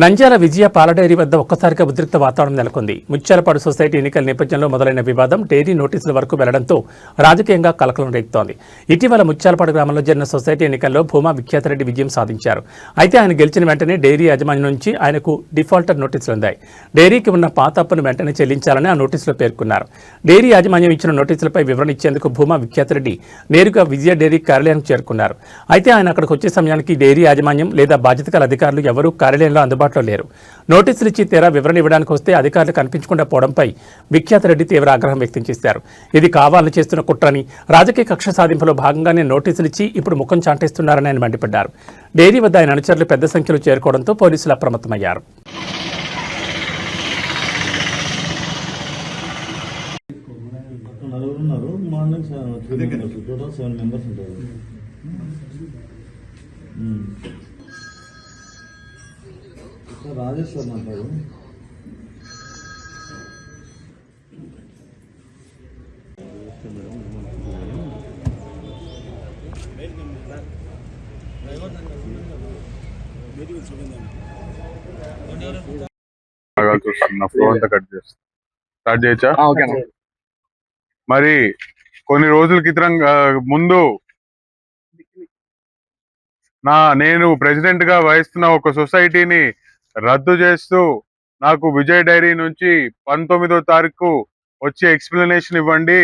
నంద్యాల విజయ పాల డైరీ వద్ద ఒక్కసారిగా ఉద్రిక్త వాతావరణం నెలకొంది. ముత్యాలపాడు సొసైటీ ఎన్నికల నేపథ్యంలో మొదలైన వివాదం డైరీ నోటీసుల వరకు వెళ్ళడంతో రాజకీయంగా కలకలం రేగుతోంది ఇటీవల ముత్యాలపాడు గ్రామంలో జరిగిన సొసైటీ ఎన్నికల్లో భూమా విఖ్యాతరెడ్డి విజయం సాధించారు. అయితే ఆయన గెలిచిన వెంటనే డైరీ యాజమాన్యం నుంచి ఆయనకు డిఫాల్టర్ నోటీసులు అందాయి. డైరీకి ఉన్న పాత అప్పును వెంటనే చెల్లించాలని ఆ నోటీసులో పేర్కొన్నారు. డైరీ యాజమాన్యం ఇచ్చిన నోటీసులపై వివరణ ఇచ్చేందుకు భూమా విఖ్యాతరెడ్డి నేరుగా విజయ డైరీ కార్యాలయానికి చేరుకున్నారు. అయితే ఆయన అక్కడికి వచ్చే సమయానికి డైరీ యాజమాన్యం లేదా బాధ్యత అధికారులు ఎవరూ కార్యాలయంలో అందుబాటులో లేరు. నోటీసులు ఇచ్చి తీరా వివరణ ఇవ్వడానికి వస్తే అధికారులు కనిపించకుండా పోవడంపై విఖ్యాత రెడ్డి తీవ్ర ఆగ్రహం వ్యక్తం చేశారు. ఇది కావాలని చేస్తున్న కుట్రని రాజకీయ కక్ష సాధింపులో భాగంగానే నోటీసులు ఇచ్చి ఇప్పుడు ముఖం చాటేస్తున్నారని ఆయన మండిపడ్డారు. డైరీ వద్ద ఆయన అనుచరులు పెద్ద సంఖ్యలో చేరుకోవడంతో పోలీసులు అప్రమత్తమయ్యారు. ఉన్నారు. మార్నింగ్ టోటల్ సెవెన్ మెంబర్స్ ఉంటారు. సార్ మాట్లాడు. చూస్తున్నా ఫ్లో అంతా కట్ చేస్తా. స్టార్ట్ చేయొచ్చా? ఓకే మరి కొన్ని రోజుల క్రితం ముందు నా నేను ప్రెసిడెంట్గా వహిస్తున్న ఒక సొసైటీని రద్దు చేస్తూ నాకు విజయ్ డైరీ నుంచి పంతొమ్మిదో తారీఖు వచ్చి ఎక్స్ప్లెనేషన్ ఇవ్వండి.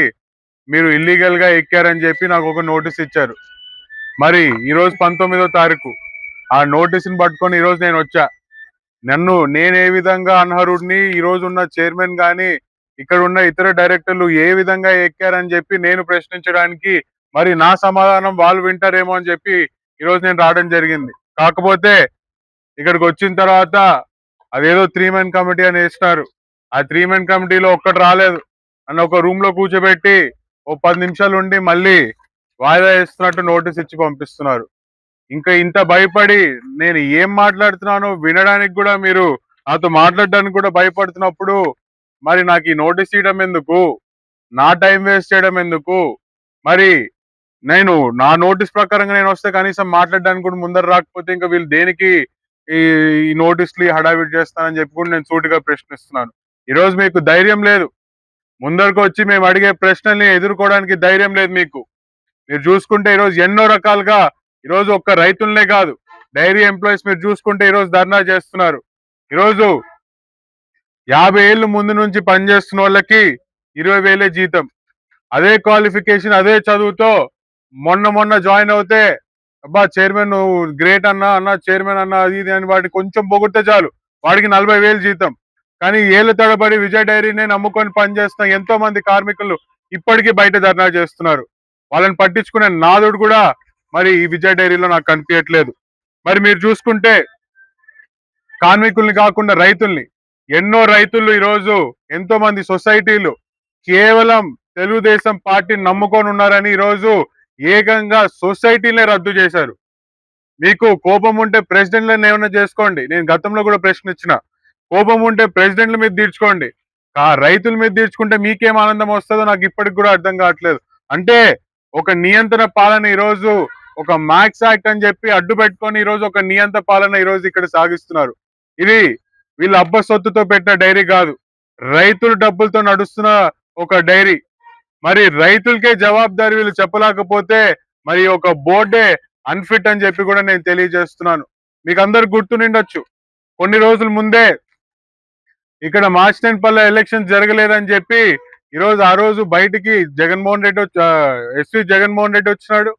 మీరు ఇల్లీగల్గా ఎక్కారని చెప్పి నాకు ఒక నోటీస్ ఇచ్చారు. మరి ఈ రోజు పంతొమ్మిదో తారీఖు. ఆ నోటీస్ని పట్టుకొని ఈ రోజు నేను వచ్చా. నన్ను నేను ఏ విధంగా అనర్హుడిని ఈ రోజు ఉన్న చైర్మన్ కానీ ఇక్కడ ఉన్న ఇతర డైరెక్టర్లు ఏ విధంగా ఎక్కారని చెప్పి నేను ప్రశ్నించడానికి మరి నా సమాధానం వాళ్ళు వింటారేమో అని చెప్పి ఈరోజు నేను రావడం జరిగింది. కాకపోతే ఇక్కడికి వచ్చిన తర్వాత అదేదో త్రీ మెన్ కమిటీ అని వేసినారు. ఆ త్రీ మెన్ కమిటీలో ఒక్కటి రాలేదు. అని ఒక రూమ్లో కూర్చోబెట్టి ఓ పది నిమిషాలు ఉండి మళ్ళీ వాయిదా వేస్తున్నట్టు నోటీస్ ఇచ్చి పంపిస్తున్నారు. ఇంకా ఇంత భయపడి నేను ఏం మాట్లాడుతున్నానో వినడానికి కూడా మీరు నాతో మాట్లాడడానికి కూడా భయపడుతున్నప్పుడు మరి నాకు ఈ నోటీస్ ఇవ్వడం ఎందుకు? నా టైం వేస్ట్ చేయడం ఎందుకు? మరి నేను నా నోటీస్ ప్రకారంగా నేను వస్తే కనీసం మాట్లాడడానికి కూడా ముందర రాకపోతే ఇంకా వీళ్ళు దేనికి ఈ నోటీసులు హడావిడి చేస్తానని చెప్పి కూడా నేను సూటిగా ప్రశ్నిస్తున్నాను. ఈరోజు మీకు ధైర్యం లేదు. ముందరకు వచ్చి మేము అడిగే ప్రశ్నల్ని ఎదుర్కోవడానికి ధైర్యం లేదు మీకు. మీరు చూసుకుంటే ఈరోజు ఎన్నో రకాలుగా ఈరోజు ఒక్క రైతులనే కాదు డైరీ ఎంప్లాయీస్ మీరు చూసుకుంటే ఈరోజు ధర్నా చేస్తున్నారు. ఈరోజు యాభై ఏళ్ళు ముందు నుంచి పనిచేస్తున్న వాళ్ళకి ఇరవై వేలే జీతం. అదే క్వాలిఫికేషన్ అదే చదువుతో మొన్న మొన్న జాయిన్ అవుతే అబ్బా చైర్మన్ గ్రేట్ అన్నా అన్న చైర్మన్ అన్న అది ఇది అని వాటికి కొంచెం పొగిడితే చాలు. వాడికి నలభై వేలు జీతం. కానీ ఏళ్ళ తడబడి విజయ డైరీనే నమ్ముకొని పనిచేస్తున్న ఎంతో మంది కార్మికులు ఇప్పటికీ బయట ధర్నా చేస్తున్నారు. వాళ్ళని పట్టించుకునే నాదుడు కూడా మరి ఈ విజయ డైరీలో నాకు కనిపించట్లేదు. మరి మీరు చూసుకుంటే కార్మికుల్ని కాకుండా రైతుల్ని ఎన్నో రైతులు ఈరోజు ఎంతో మంది సొసైటీలు కేవలం తెలుగుదేశం పార్టీని నమ్ముకొని ఉన్నారని ఈరోజు ఏకంగా సొసైటీలే రద్దు చేశారు. మీకు కోపం ఉంటే ప్రెసిడెంట్లను ఏమైనా చేసుకోండి. నేను గతంలో కూడా ప్రశ్న ఇచ్చిన. కోపం ఉంటే ప్రెసిడెంట్ల మీద తీర్చుకోండి. ఆ రైతుల మీద తీర్చుకుంటే మీకేం ఆనందం వస్తుందో నాకు ఇప్పటికి కూడా అర్థం కావట్లేదు. అంటే ఒక నియంత్రణ పాలన ఈరోజు ఒక మ్యాక్స్ యాక్ట్ అని చెప్పి అడ్డు పెట్టుకొని ఈరోజు ఒక నియంత్రణ పాలన ఈ రోజు ఇక్కడ సాగిస్తున్నారు. ఇది వీళ్ళ అబ్బ సొత్తుతో పెట్టిన డైరీ కాదు. రైతుల డబ్బులతో నడుస్తున్న ఒక డైరీ. మరి రైతులకే జవాబుదారి వీళ్ళు చెప్పలేకపోతే మరి ఒక బోర్డే అన్ఫిట్ అని చెప్పి కూడా నేను తెలియజేస్తున్నాను. మీకు అందరు గుర్తు నిండొచ్చు. కొన్ని రోజుల ముందే ఇక్కడ మాచినేనిపల్లె ఎలక్షన్ జరగలేదని చెప్పి ఈ రోజు ఆ రోజు బయటికి జగన్మోహన్ రెడ్డి వచ్చి ఎస్వి జగన్మోహన్ రెడ్డి వచ్చినాడు.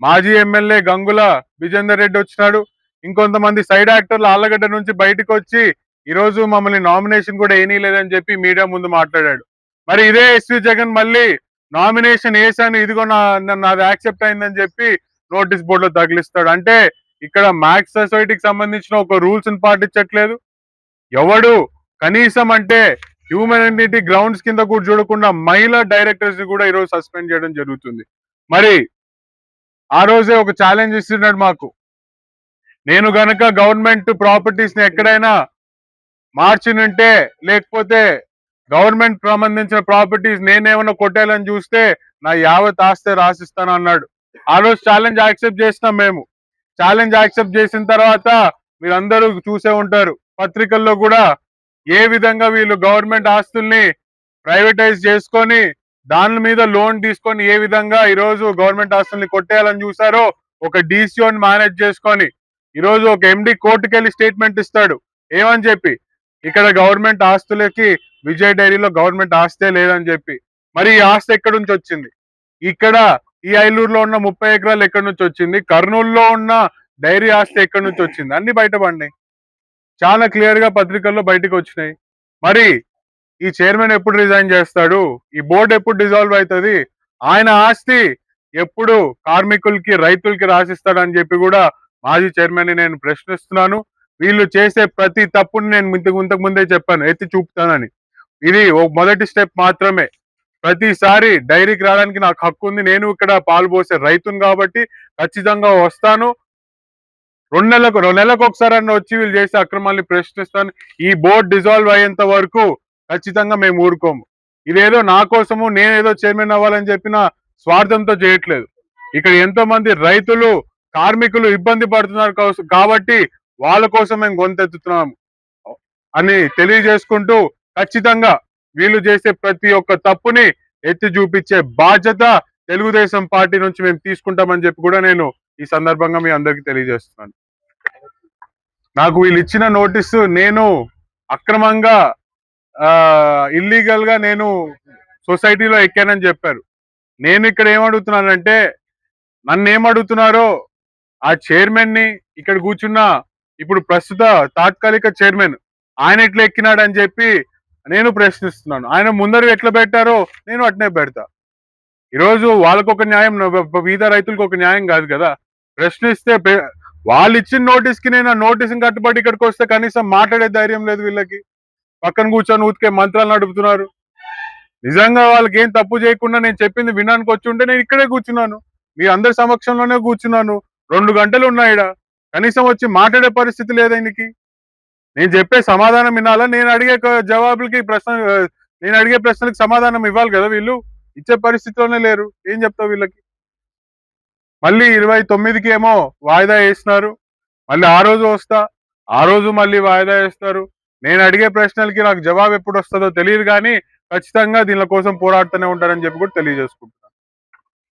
మాజీ ఎమ్మెల్యే గంగుల విజేందర్ రెడ్డి వచ్చినాడు. ఇంకొంతమంది సైడ్ యాక్టర్లు ఆళ్ళగడ్డ నుంచి బయటకు వచ్చి ఈ రోజు మమ్మల్ని నామినేషన్ కూడా లేదని చెప్పి మీడియా ముందు మాట్లాడాడు. మరి ఇదే ఎస్వి జగన్ మళ్ళీ నామినేషన్ వేసాను ఇదిగో నా నాది యాక్సెప్ట్ అయిందని చెప్పి నోటీస్ బోర్డులో తగిలిస్తాడు. అంటే ఇక్కడ మ్యాథ్స్ సొసైటీకి సంబంధించిన ఒక రూల్స్ పాటించట్లేదు. ఎవడు కనీసం అంటే హ్యూమనిటీ గ్రౌండ్స్ కింద కూడా చూడకుండా మహిళా డైరెక్టర్స్ కూడా ఈరోజు సస్పెండ్ చేయడం జరుగుతుంది. మరి ఆ రోజే ఒక ఛాలెంజ్ ఇస్తున్నాడు మాకు. నేను గనక గవర్నమెంట్ ప్రాపర్టీస్ని ఎక్కడైనా మార్చినుంటే లేకపోతే గవర్నమెంట్ సంబంధించిన ప్రాపర్టీస్ నేనేమన్నా కొట్టాలని చూస్తే నా యావత్ ఆస్తే రాసిస్తాను అన్నాడు. ఆ రోజు ఛాలెంజ్ యాక్సెప్ట్ చేసినాం మేము. ఛాలెంజ్ యాక్సెప్ట్ చేసిన తర్వాత మీరందరూ చూసే ఉంటారు. పత్రికల్లో కూడా ఏ విధంగా వీళ్ళు గవర్నమెంట్ ఆస్తుల్ని ప్రైవేటైజ్ చేసుకొని దాని మీద లోన్ తీసుకొని ఏ విధంగా ఈరోజు గవర్నమెంట్ ఆస్తుల్ని కొట్టేయాలని చూసారో ఒక డీసీఓని మేనేజ్ చేసుకొని ఈరోజు ఒక ఎండి కోర్టుకెళ్ళి స్టేట్మెంట్ ఇస్తాడు. ఏమని చెప్పి? ఇక్కడ గవర్నమెంట్ ఆస్తులకి విజయ్ డైరీలో గవర్నమెంట్ ఆస్తే లేదని చెప్పి. మరి ఈ ఆస్తి ఎక్కడి నుంచి వచ్చింది? ఇక్కడ ఈ ఐలూరులో ఉన్న ముప్పై ఎకరాలు ఎక్కడి నుంచి వచ్చింది? కర్నూలులో ఉన్న డైరీ ఆస్తి ఎక్కడి నుంచి వచ్చింది? అన్ని బయటపడినాయి. చాలా క్లియర్గా పత్రికల్లో బయటకు వచ్చినాయి. మరి ఈ చైర్మన్ ఎప్పుడు రిజైన్ చేస్తాడు? ఈ బోర్డు ఎప్పుడు డిజాల్వ్ అవుతుంది ఆయన ఆస్తి ఎప్పుడు కార్మికులకి రైతులకి రాసిస్తాడని చెప్పి కూడా మాజీ చైర్మన్ని నేను ప్రశ్నిస్తున్నాను. వీళ్ళు చేసే ప్రతి తప్పుని నేను ఇంతకు ఇంతకు ముందే చెప్పాను ఎత్తి చూపుతానని. ఇది ఓ మొదటి స్టెప్ మాత్రమే. ప్రతిసారి డైరీకి రావడానికి నాకు హక్కు ఉంది. నేను ఇక్కడ పాలు పోసే రైతును కాబట్టి ఖచ్చితంగా వస్తాను. రెండు నెలలకు రెండు నెలలకు ఒకసారి అన్న వచ్చి వీళ్ళు చేసే అక్రమాల్ని ప్రశ్నిస్తాను. ఈ బోర్డు డిజాల్వ్ అయ్యేంత వరకు ఖచ్చితంగా మేము ఊరుకోము. ఇదేదో నా కోసము నేనేదో చైర్మన్ అవ్వాలని చెప్పిన స్వార్థంతో చేయట్లేదు. ఇక్కడ ఎంతో మంది రైతులు కార్మికులు ఇబ్బంది పడుతున్నారు కాబట్టి వాళ్ళ కోసం మేము గొంతెత్తుతున్నాము అని తెలియజేసుకుంటూ ఖచ్చితంగా వీళ్ళు చేసే ప్రతి ఒక్క తప్పుని ఎత్తి చూపించే బాధ్యత తెలుగుదేశం పార్టీ నుంచి మేము తీసుకుంటామని చెప్పి కూడా నేను ఈ సందర్భంగా మీ అందరికీ తెలియజేస్తున్నాను. నాకు వీళ్ళు ఇచ్చిన నోటీసు నేను అక్రమంగా ఇల్లీగల్గా నేను సొసైటీలో ఎక్కానని చెప్పారు. నేను ఇక్కడ ఏమడుగుతున్నానంటే నన్ను ఏమడుగుతున్నారో ఆ చైర్మన్ని ఇక్కడ కూర్చున్న ఇప్పుడు ప్రస్తుత తాత్కాలిక చైర్మన్ ఆయన ఎట్లా ఎక్కినాడని చెప్పి నేను ప్రశ్నిస్తున్నాను. ఆయన ముందరు ఎట్లా పెట్టారో నేను అట్నే పెడతా. ఈరోజు వాళ్ళకు ఒక న్యాయం వివిధ రైతులకు ఒక న్యాయం కాదు కదా. ప్రశ్నిస్తే వాళ్ళు ఇచ్చిన నోటీస్కి నేను ఆ నోటీస్ కట్టుబడి ఇక్కడికి వస్తే కనీసం మాట్లాడే ధైర్యం లేదు వీళ్ళకి. పక్కన కూర్చొని ఊతికే మంత్రాలు నడుపుతున్నారు. నిజంగా వాళ్ళకి ఏం తప్పు చేయకుండా నేను చెప్పింది వినడానికి వచ్చి ఉంటే నేను ఇక్కడే కూర్చున్నాను. మీ అందరి సమక్షంలోనే కూర్చున్నాను. రెండు గంటలు ఉన్నాయి ఈడ. కనీసం వచ్చి మాట్లాడే పరిస్థితి లేదా ఆయనకి నేను చెప్పే సమాధానం వినాలా? నేను అడిగే జవాబులకి ప్రశ్న నేను అడిగే ప్రశ్నలకు సమాధానం ఇవ్వాలి కదా వీళ్ళు? ఇచ్చే పరిస్థితిలోనే లేరు. ఏం చెప్తావు వీళ్ళకి? మళ్ళీ ఇరవై తొమ్మిదికి ఏమో వాయిదా వేసినారు. మళ్ళీ ఆ రోజు వస్తా. ఆ రోజు మళ్ళీ వాయిదా వేస్తారు. నేను అడిగే ప్రశ్నలకి నాకు జవాబు ఎప్పుడు వస్తుందో తెలియదు కానీ ఖచ్చితంగా దీని కోసం పోరాడుతూనే ఉంటారని చెప్పి కూడా తెలియజేసుకుంటాను